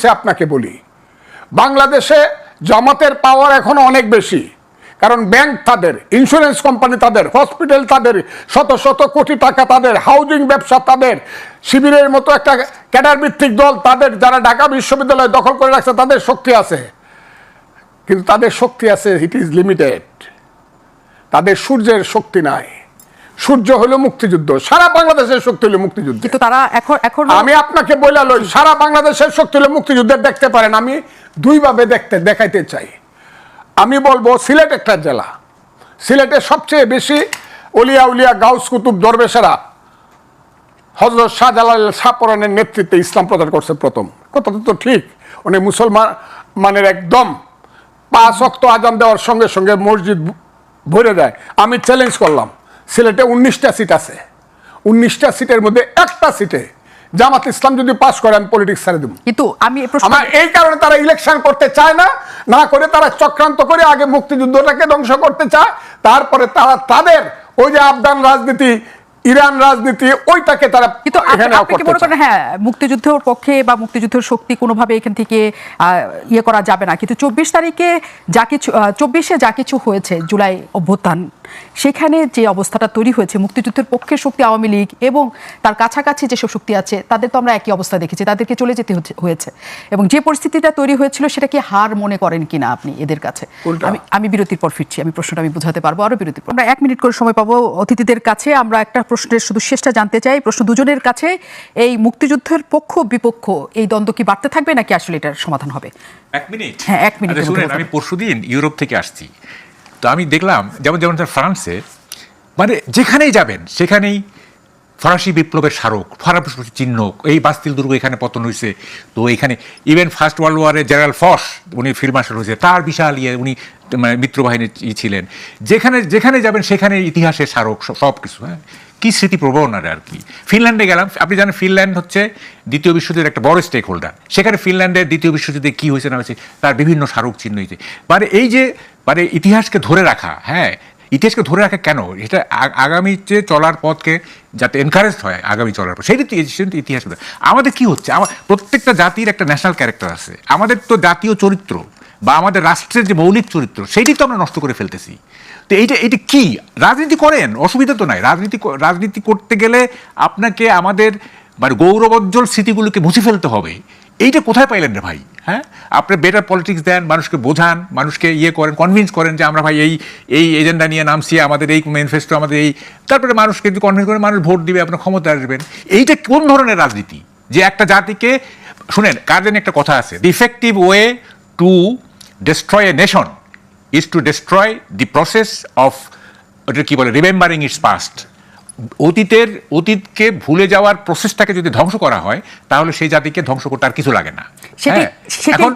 সে আপনাকে বলি, বাংলাদেশে জামাতের পাওয়ার এখন অনেক বেশি, কারণ ব্যাংক তাদের ইন্স্যুরেন্স কোম্পানি তাদের হসপিটাল তাদের, শত শত কোটি টাকা তাদের হাউজিং ব্যবসা তাদের, শিবিরের মতো একটা ক্যাডার ভিত্তিক দল তাদের, যারা ঢাকা বিশ্ববিদ্যালয় দখল করে রাখছে, তাদের শক্তি আছে। কিন্তু তাদের শক্তি আছে ইট ইজ লিমিটেড তাদের সূর্যের শক্তি নাই। সূর্য হলো মুক্তিযুদ্ধ সারা বাংলাদেশের শক্তি হলো মুক্তিযুদ্ধ। কিন্তু তারা এখন এখন আমি আপনাকে বলে লই সারা বাংলাদেশের শক্তি হলে মুক্তিযুদ্ধের দেখতে পারেন আমি দুইভাবে দেখতে দেখাইতে চাই। আমি বলব সিলেট একটা জেলা। সিলেটে সবচেয়ে বেশি অলিয়া উলিয়া গাউস কুতুব দরবেশেরা হজরত শাহজালাল শাহপরানের নেতৃত্বে ইসলাম প্রচার করছে প্রথম। কথাটা তো ঠিক উনি মুসলমান মানের একদম। পাঁচ অক্ত আজান দেওয়ার সঙ্গে সঙ্গে মসজিদ ভরে দেয়। আমি চ্যালেঞ্জ করলাম। সিলেটে উনিশটা সিট আছে। উনিশটা সিটের মধ্যে একটা সিটে জামাত ইসলাম যদি পাস করে আমি পলিটিক্স ছেড়ে দেবো। কিন্তু আমি এই আমার এই কারণে তারা ইলেকশন করতে চায় না না করে তারা চক্রান্ত করে আগে মুক্তিযুদ্ধটাকে ধ্বংস করতে চায় তারপরে তারা তাদের ওই যে আফগান রাজনীতি ইরান রাজনীতি ওইটাকে তারা কিন্তু আপনি মনে করেন হ্যাঁ মুক্তিযুদ্ধের পক্ষে বা মুক্তিযুদ্ধের শক্তি কোনোভাবে এখান থেকে ইয়ে করা যাবে না। কিন্তু চব্বিশ তারিখে যা কিছু চব্বিশে যা কিছু হয়েছে জুলাই অভ্যুত্থান সেখানে যে অবস্থাটা তৈরি হয়েছে মুক্তিযুদ্ধের পক্ষের শক্তি আওয়ামী লীগ এবং তার কাছাকাছি যেসব শক্তি আছে তাদের তো আমরা একই অবস্থা দেখেছি তাদেরকে চলে যেতে হয়েছে। এবং যে পরিস্থিতিটা তৈরি হয়েছিল সেটা কি হার মনে করেন কিনা আপনি এদের কাছে? আমি আমি বিরতির পর ফিরছি আমি প্রশ্নটা আমি বুঝাতে পারব আরও বিরতির পর। আমরা এক মিনিট করে সময় পাবো অতিথিদের কাছে আমরা একটা প্রশ্নের শুধু শেষটা জানতে চাই। প্রশ্ন দুজনের কাছে এই মুক্তিযুদ্ধের পক্ষ বিপক্ষ এই দ্বন্দ্ব কি বাড়তে থাকবে নাকি আসলে এটার সমাধান হবে? এক মিনিট। হ্যাঁ, এক মিনিটের আচ্ছা, মধ্যে শুনেন আমি পরশুদিন ইউরোপ থেকে আসছি। তো আমি দেখলাম যেমন যেমন ফ্রান্সে মানে যেখানেই যাবেন সেখানেই ফরাসি বিপ্লবের স্মারক ফরাসি চিহ্ন এই বাস্তিল দুর্গ এখানে পতন হয়েছে তো এখানে ইভেন ফার্স্ট ওয়ার্ল্ড ওয়ারে জেনারেল ফস উনি ফিল্ড মার্শাল হয়েছে তার বিশাল ইয়ে উনি মানে মিত্রবাহিনীর ছিলেন। যেখানে যেখানে যাবেন সেখানে ইতিহাসের স্মারক সব কিছু হ্যাঁ? কি স্মৃতি প্রবণার আর কি? ফিনল্যান্ডে গেলাম, আপনি জানেন ফিনল্যান্ড হচ্ছে দ্বিতীয় বিশ্বযুদ্ধের একটা বড় স্টেক হোল্ডার সেখানে ফিনল্যান্ডের দ্বিতীয় বিশ্বযুদ্ধে কি হয়েছে না হয়েছে, তার বিভিন্ন স্মারক চিহ্ন হয়েছে। মানে এই যে মানে ইতিহাসকে ধরে রাখা হ্যাঁ ইতিহাসকে ধরে রাখা কেন? এটা আগামী যে চলার পথকে যাতে এনকারেজ হয় আগামী চলার পথ সেটাই তো এই- সেটাই তো ইতিহাস আমাদের কি হচ্ছে? আমার প্রত্যেকটা জাতির একটা ন্যাশনাল ক্যারেক্টার আছে। আমাদের তো জাতীয় চরিত্র বা আমাদের রাষ্ট্রের যে মৌলিক চরিত্র সেইটাই তো আমরা নষ্ট করে ফেলতেছি। তো এইটা এটা কি? রাজনীতি করেন, অসুবিধা তো নাই। রাজনীতি রাজনীতি করতে গেলে আপনাকে আমাদের মানে গৌরবজ্জ্বল স্মৃতিগুলোকে মুছে ফেলতে হবে। এইটা কোথায় পাইলেন রে ভাই? হ্যাঁ? আপনি বেটার পলিটিক্স দেন, মানুষকে বোঝান, মানুষকে ইয়ে করেন কনভিন্স করেন যে আমরা ভাই এই এই এজেন্ডা নিয়ে নামছি, আমাদের এই ম্যানিফেস্টো আমাদের এই। তারপরে মানুষকে যদি কনভিন্স করেন, মানুষ ভোট দিবে, আপনার ক্ষমতা আসবেন। এইটা কোন ধরনের রাজনীতি? যে একটা জাতিকে, শুনেন, কার জানি একটা কথা আছে the effective way to destroy a nation is to destroy the process of ওটা কি বলে রিমেম্বারিং ইটস পাস্ট অতীতের অতীতকে ভুলে যাওয়ার প্রসেসটাকে যদি ধ্বংস করা হয় তাহলে সেই জাতিকে ধ্বংস করতে আর কিছু লাগে না। হ্যাঁ, এখন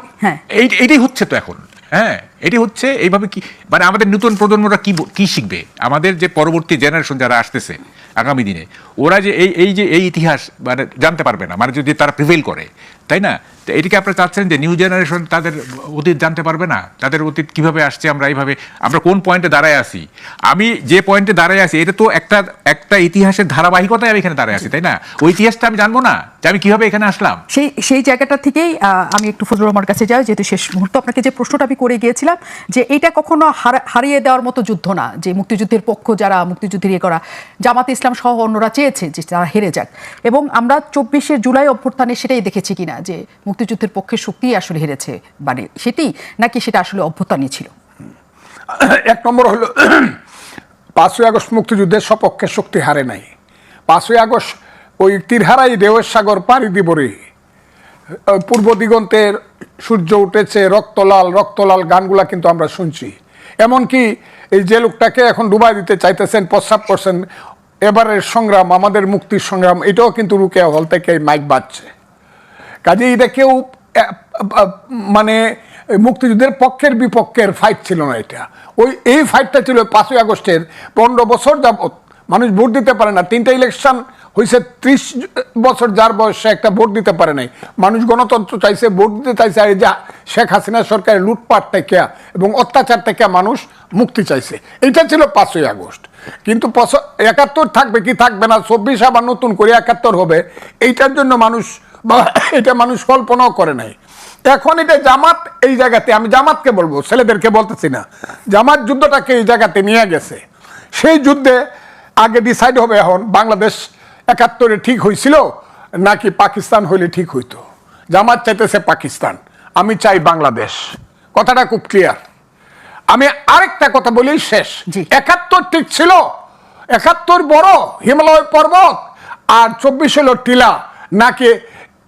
এইটাই এই এটাই হচ্ছে তো এখন। হ্যাঁ এটি হচ্ছে এইভাবে কি মানে আমাদের নতুন প্রজন্মরা কি কি শিখবে? আমাদের যে পরবর্তী জেনারেশন যারা আসতেছে আগামী দিনে, ওরা যে এই এই যে এই ইতিহাস মানে জানতে পারবে না মানে যদি তারা প্রিভেল করে, তাই না? তো এটিকে আপনারা চাচ্ছেন যে নিউ জেনারেশন তাদের অতীত জানতে পারবে না? তাদের অতীত কীভাবে আসছে আমরা এইভাবে আমরা কোন পয়েন্টে দাঁড়ায় আছি? আমি যে পয়েন্টে দাঁড়ায় আছি, এটা তো একটা একটা ইতিহাসের ধারাবাহিকতায় আমি এখানে দাঁড়ায় আছি, তাই না? ওই ইতিহাসটা আমি জানব না যে আমি কীভাবে এখানে আসলাম? সেই সেই জায়গাটা থেকেই আমি একটু ফজলুর রহমার কাছে যাই, যেহেতু শেষ মুহূর্ত, আপনাকে যে প্রশ্নটা আমি করে গিয়েছিলাম যে এটা কখনো হারা- হারিয়ে দেওয়ার মতো যুদ্ধ না। যে মুক্তিযুদ্ধের পক্ষ যারা মুক্তিযুদ্ধের ইয়ে করা, জামাত ইসলাম সহ অন্যরা চেয়েছে যে তারা হেরে যাক। এবং আমরা চব্বিশে জুলাই অভ্যুত্থানে সেটাই দেখেছি কিনা যে মুক্তিযুদ্ধের পক্ষে শক্তি আসলে হেরেছে মানে সেটি, নাকি সেটা আসলে অভ্যুত্থানই ছিল? এক নম্বর হলো, পাঁচই আগস্ট মুক্তিযুদ্ধের সপক্ষে শক্তি হারে নাই। পাঁচই আগস্ট ওই তীরহারাই ঢেউয়ের সাগর পাড়ি দিব রে। পূর্ব দিগন্তের সূর্য উঠেছে, রক্তলাল রক্তলাল গানগুলা কিন্তু আমরা শুনছি। এমনকি এই যে লোকটাকে এখন ডুবাই দিতে চাইতেছেন প্রস্রাব করছেন, এবারের সংগ্রাম, আমাদের মুক্তির সংগ্রাম, এটাও কিন্তু রুকে হল থেকে মাইক বাজছে। কাজে এটা কেউ মানে মুক্তিযুদ্ধের পক্ষের বিপক্ষের ফাইট ছিল না এটা। ওই, এই ফাইটটা ছিল পাঁচই আগস্টের, পনেরো বছর যাবৎ। মানুষ ভোট দিতে পারে না। তিনটা ইলেকশন হয়েছে ত্রিশ বছর যার বয়সে একটা ভোট দিতে পারে নাই। মানুষ গণতন্ত্র চাইছে, ভোট দিতে চাইছে, আর যে শেখ হাসিনা সরকারের লুটপাট থেকে এবং অত্যাচার থেকে মানুষ মুক্তি চাইছে। এটা ছিল পাঁচই আগস্ট। কিন্তু একাত্তর থাকবে কি থাকবে না, চব্বিশ আবার নতুন করে একাত্তর হবে, এইটার জন্য মানুষ বা এটা মানুষ কল্পনাও করে নাই। এখন এটা জামাত এই জায়গাতে, আমি জামাতকে বলব, ছেলেদেরকে বলতেছি না, জামাত যুদ্ধটাকে এই জায়গাতে নিয়ে গেছে। সেই যুদ্ধে আগে ডিসাইড হবে এখন বাংলাদেশ একাত্তরে ঠিক হয়েছিল নাকি পাকিস্তান হইলে ঠিক হইতো? জামাত চাইতেছে পাকিস্তান আমি চাই বাংলাদেশ। কথাটা খুব ক্লিয়ার আমি আরেকটা কথা বলি শেষ। একাত্তর ঠিক ছিল একাত্তর বড় হিমালয় পর্বত আর চব্বিশ হলো টিলা নাকি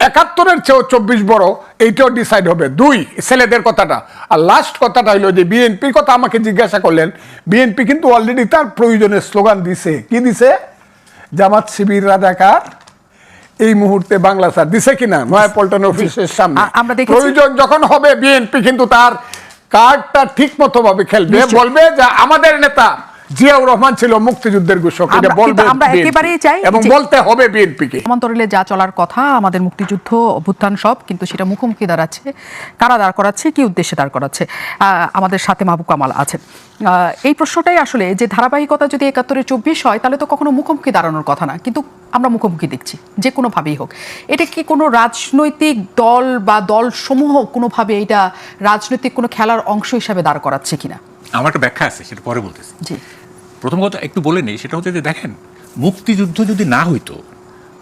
একাত্তরের চেয়েও চব্বিশ বড় এইটাও ডিসাইড হবে। দুই ছেলেদের কথাটা। আর লাস্ট কথাটা হলো যে বিএনপির কথা আমাকে জিজ্ঞাসা করলেন। বিএনপি কিন্তু অলরেডি তার প্রয়োজনের স্লোগান দিছে। কি দিছে? জামাত শিবির রাজাকার এই মুহূর্তে বাংলা স্যার দিছে কিনা? নয়াপল্টন অফিসের সামনে। আমরা দেখি প্রয়োজন যখন হবে বিএনপি কিন্তু তার কার্ডটা ঠিক মতো ভাবে খেলবে বলবে যে আমাদের নেতা জিয়াউর রহমান ছিল মুক্তিযুদ্ধের ঘোষক এটা বলবে আমরা একেবারেই চাই এবং বলতে হবে বিএনপিকে। সমান্তরালে যা চলার কথা আমাদের মুক্তিযুদ্ধ অভ্যুত্থান সব কিন্তু সেটা মুখোমুখি দাঁড়াচ্ছে। কারা দাঁড় করাচ্ছে কি উদ্দেশ্যে দাঁড় করাচ্ছে? আমাদের সাথে মাহবুব কামাল আছেন। এই প্রশ্নটাই আসলে যে ধারাবাহিকতা যদি একাত্তরে চব্বিশ হয় তাহলে তো কখনো মুখোমুখি দাঁড়ানোর কথা না। কিন্তু আমরা মুখোমুখি দেখছি যে কোনোভাবেই হোক। এটা কি কোনো রাজনৈতিক দল বা দল সমূহ কোনোভাবে এটা রাজনৈতিক কোনো খেলার অংশ হিসাবে দাঁড় করাচ্ছে কিনা? আমার একটা ব্যাখ্যা আছে সেটা পরে বলতেছি। প্রথম কথা একটু বলে নেই সেটা হচ্ছে যে দেখেন মুক্তিযুদ্ধ যদি না হইতো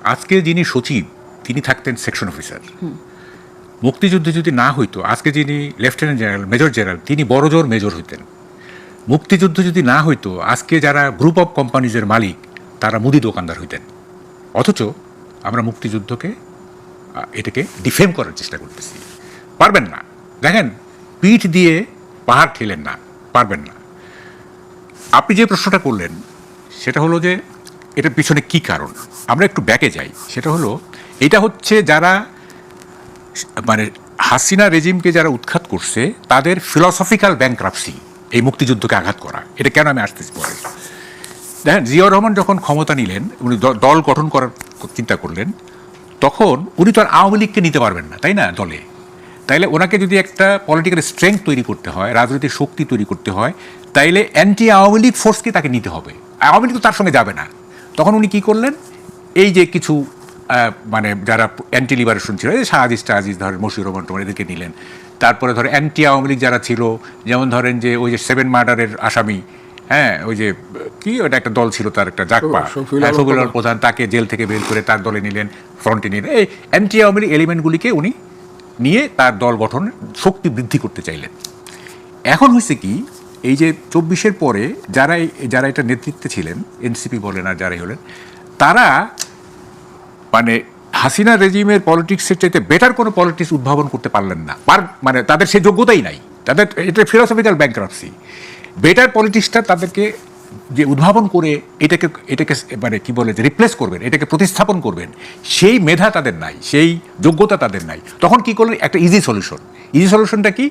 আজকে যিনি সচিব তিনি থাকতেন সেকশন অফিসার। মুক্তিযুদ্ধ যদি না হইতো আজকে যিনি লেফটেন্যান্ট জেনারেল মেজর জেনারেল তিনি বড়জোর মেজর হইতেন। মুক্তিযুদ্ধ যদি না হইতো আজকে যারা গ্রুপ অফ কোম্পানিজের মালিক তারা মুদি দোকানদার হইতেন। অথচ আমরা মুক্তিযুদ্ধকে এটাকে ডিফেম করার চেষ্টা করতেছি। পারবেন না। দেখেন পিঠ দিয়ে পাহাড় ঠেলেন না। পারবেন না। আপনি যে প্রশ্নটা করলেন, সেটা হলো যে এটার পিছনে কি কারণ? আমরা একটু ব্যাকে যাই। সেটা হলো, এটা হচ্ছে যারা মানে হাসিনা রেজিমকে যারা উৎখাত করছে, তাদের ফিলসফিক্যাল ব্যাংক্রাপসি এই মুক্তিযুদ্ধকে আঘাত করা। এটা কেন আমি আসতেছি পরে দেখেন, জিয়াউর রহমান যখন ক্ষমতা নিলেন, উনি দল গঠন করার চিন্তা করলেন, তখন উনি তো আর আওয়ামী লীগকে নিতে পারবেন না, তাই না, দলে? তাইলে ওনাকে যদি একটা পলিটিক্যাল স্ট্রেংথ তৈরি করতে হয় রাজনৈতিক শক্তি তৈরি করতে হয় তাইলে অ্যান্টি আওয়ামী লীগ ফোর্সকে তাকে নিতে হবে। আওয়ামী লীগ তো তার সঙ্গে যাবে না। তখন উনি কি করলেন? এই যে কিছু মানে যারা অ্যান্টি লিবারেশন ছিল এই শাহাদিস টাহাজিজ ধরেন মশিউর রহমান টমান এদেরকে নিলেন। তারপরে ধরেন অ্যান্টি আওয়ামী লীগ যারা ছিল যেমন ধরেন যে ওই যে সেভেন মার্ডারের আসামি হ্যাঁ ওই যে কি ওটা একটা দল ছিল তার একটা জাকপা শফিউল। প্রধান। তাকে জেল থেকে বের করে তার দলে নিলেন ফ্রন্টে নিলেন। এই অ্যান্টি আওয়ামী লীগ এলিমেন্টগুলিকে উনি নিয়ে তার দল গঠন শক্তি বৃদ্ধি করতে চাইলেন। এখন হয়েছে কি, এই যে চব্বিশের পরে যারা যারা এটা নেতৃত্বে ছিলেন, এনসিপি বলেন আর যারাই হলেন, তারা মানে হাসিনা রেজিমের পলিটিক্সের চাইতে বেটার কোনো পলিটিক্স উদ্ভাবন করতে পারলেন না। পার মানে তাদের সে যোগ্যতাই নাই। তাদের, এটা ফিলোসফিক্যাল ব্যাংক্রাপসি বেটার পলিটিক্সটা তাদেরকে যে উদ্ভাবন করে এটাকে এটাকে মানে কি বলে যে রিপ্লেস করবেন, এটাকে প্রতিস্থাপন করবেন, সেই মেধা তাদের নাই, সেই যোগ্যতা তাদের নাই। তখন কি করলেন? একটা ইজি সলিউশন ইজি সলিউশনটা কি?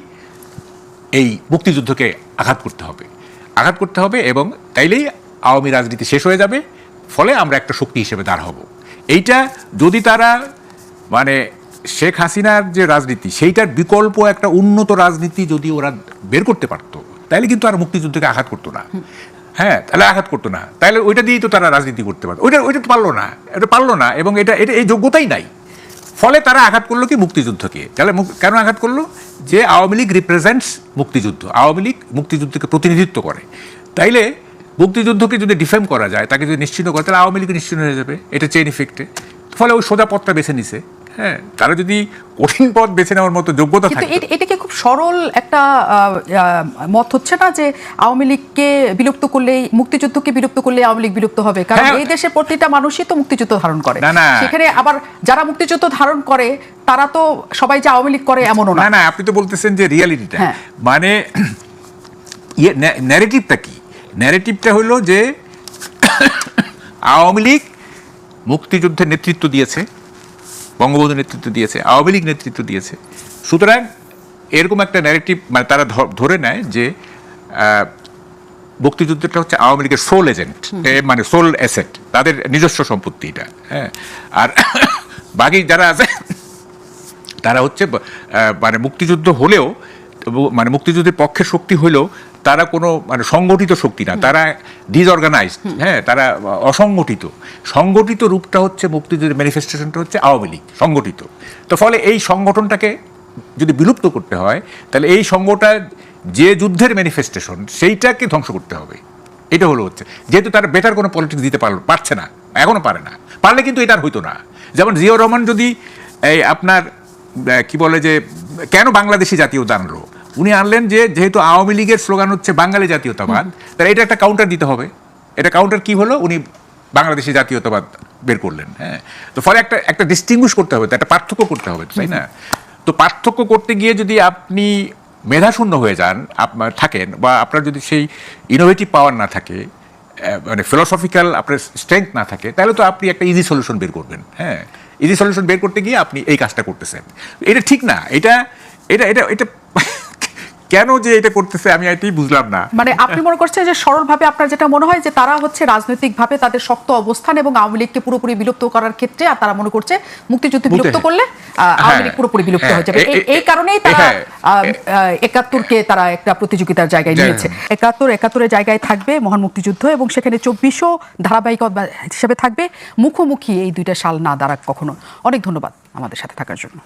এই মুক্তিযুদ্ধকে আঘাত করতে হবে। আঘাত করতে হবে এবং তাইলেই আওয়ামী রাজনীতি শেষ হয়ে যাবে, ফলে আমরা একটা শক্তি হিসেবে দাঁড় হব। এইটা যদি তারা মানে শেখ হাসিনার যে রাজনীতি, সেইটার বিকল্প একটা উন্নত রাজনীতি যদি ওরা বের করতে পারতো তাহলে কিন্তু আর মুক্তিযুদ্ধকে আঘাত করতো না। হ্যাঁ তাহলে আঘাত করতো না। তাহলে ওইটা দিয়েই তো তারা রাজনীতি করতে পারতো। ওইটা ওইটা তো পারল না। এটা পারল না এবং এটা এটা এই যোগ্যতাই নাই। ফলে তারা আঘাত করল কি? মুক্তিযুদ্ধকে। তাহলে কেন আঘাত করল? যে আওয়ামী লীগ রিপ্রেজেন্টস মুক্তিযুদ্ধ। আওয়ামী লীগ মুক্তিযুদ্ধকে প্রতিনিধিত্ব করে। তাইলে মুক্তিযুদ্ধকে যদি ডিফেম করা যায়, তাকে যদি নিশ্চিন্ন করে তাহলে আওয়ামী লীগ নিশ্চিন্ন হয়ে যাবে। এটা চেইন ইফেক্টে ফলে ওই সোজা পথটা বেছে নিছে। হ্যাঁ তারা যদি কঠিন পথ বেছে নেওয়ার মতো যোগ্যতা কিন্তু থাকে। এটাকে খুব সরল একটা মত হচ্ছে না যে আওয়ামী লীগকে বিলুপ্ত করলেই মুক্তিযুদ্ধকে বিলুপ্ত করলে আওয়ামী লীগ বিলুপ্ত হবে। কারণ হ্যাঁ। এই দেশের প্রতিটা মানুষই তো মুক্তিযুদ্ধ ধারণ করে। সেখানে আবার যারা মুক্তিযুদ্ধ ধারণ করে তারা তো সবাই যে আওয়ামী লীগ করে এমনও না। না না আপনি তো বলতেছেন যে রিয়ালিটিটা। হ্যাঁ। মানে ইয়ে ন্যারেটিভটা কি? ন্যারেটিভটা হলো যে আওয়ামী লীগ মুক্তিযুদ্ধের নেতৃত্ব দিয়েছে। বঙ্গবন্ধু নেতৃত্ব দিয়েছে আওয়ামী লীগ নেতৃত্ব দিয়েছে। সুতরাং এরকম একটা ন্যারেটিভ মানে তারা ধরে নেয় যে মুক্তিযুদ্ধটা হচ্ছে আওয়ামী লীগের সোল এজেন্ট মানে সোল অ্যাসেট তাদের নিজস্ব সম্পত্তি এটা হ্যাঁ। আর বাকি যারা আছে তারা হচ্ছে মানে মুক্তিযুদ্ধ হলেও মানে মুক্তিযুদ্ধের পক্ষে শক্তি হলেও তারা কোনো মানে সংগঠিত শক্তি না তারা ডিসঅর্গানাইজড হ্যাঁ তারা অসংগঠিত। সংগঠিত রূপটা হচ্ছে মুক্তিযুদ্ধের ম্যানিফেস্টেশনটা হচ্ছে আওয়ামী লীগ সংগঠিত। তো ফলে এই সংগঠনটাকে যদি বিলুপ্ত করতে হয় তাহলে এই সঙ্গটা যে যুদ্ধের ম্যানিফেস্টেশন সেইটাকে ধ্বংস করতে হবে। এটা হলো হচ্ছে। যেহেতু তারা বেটার কোনো পলিটিক্স দিতে পারল পারছে না এখনও পারে না। পারলে কিন্তু এটা আর হইতো না। যেমন জিয়াউর রহমান যদি এই আপনার কি বলে যে কেন বাংলাদেশি জাতীয়তা আনলো উনি আনলেন যে, যেহেতু আওয়ামী লীগের স্লোগান হচ্ছে বাঙালি জাতীয়তাবাদ, তাহলে এটা একটা কাউন্টার দিতে হবে। এটা কাউন্টার কি হলো? উনি বাংলাদেশি জাতীয়তাবাদ বের করলেন হ্যাঁ। তো ফলে একটা একটা ডিস্টিংগুইশ করতে হবে, একটা পার্থক্য করতে হবে, তাই না? তো পার্থক্য করতে গিয়ে যদি আপনি মেধাশূন্য হয়ে যান আপনার থাকেন, বা আপনার যদি সেই ইনোভেটিভ পাওয়ার না থাকে মানে ফিলোসফিক্যাল আপনার স্ট্রেংথ না থাকে, তাহলে তো আপনি একটা ইজি সলিউশন বের করবেন হ্যাঁ। ইজি সলিউশন বের করতে গিয়ে আপনি এই কাজটা করতেছেন। এটা ঠিক না। এটা এটা এটা এটা কেন যে এটা করতেছে আমি এটাই বুঝলাম না। মানে আপনি মনে করছেন যে সরলভাবে আপনার যেটা মনে হয় যে তারা হচ্ছে রাজনৈতিকভাবে তাদের শক্ত অবস্থান এবং আওয়ামী লীগকে পুরোপুরি বিলুপ্ত করার ক্ষেত্রে আর তারা মনে করছে মুক্তিযুদ্ধ বিলুপ্ত করলে আওয়ামী লীগ হ্যাঁ, পুরোপুরি বিলুপ্ত হ্যাঁ, হয়ে যাবে। এই- কারণেই তারা হ্যাঁ, একাত্তরকে তারা একটা প্রতিযোগিতার জায়গায় নিয়েছে। একাত্তর একাত্তরের জায়গায় থাকবে মহান মুক্তিযুদ্ধ এবং সেখানে চব্বিশও ধারাবাহিক হিসেবে থাকবে মুখোমুখি এই দুইটা সাল না দাঁড়াক কখনো। অনেক ধন্যবাদ আমাদের সাথে থাকার জন্য।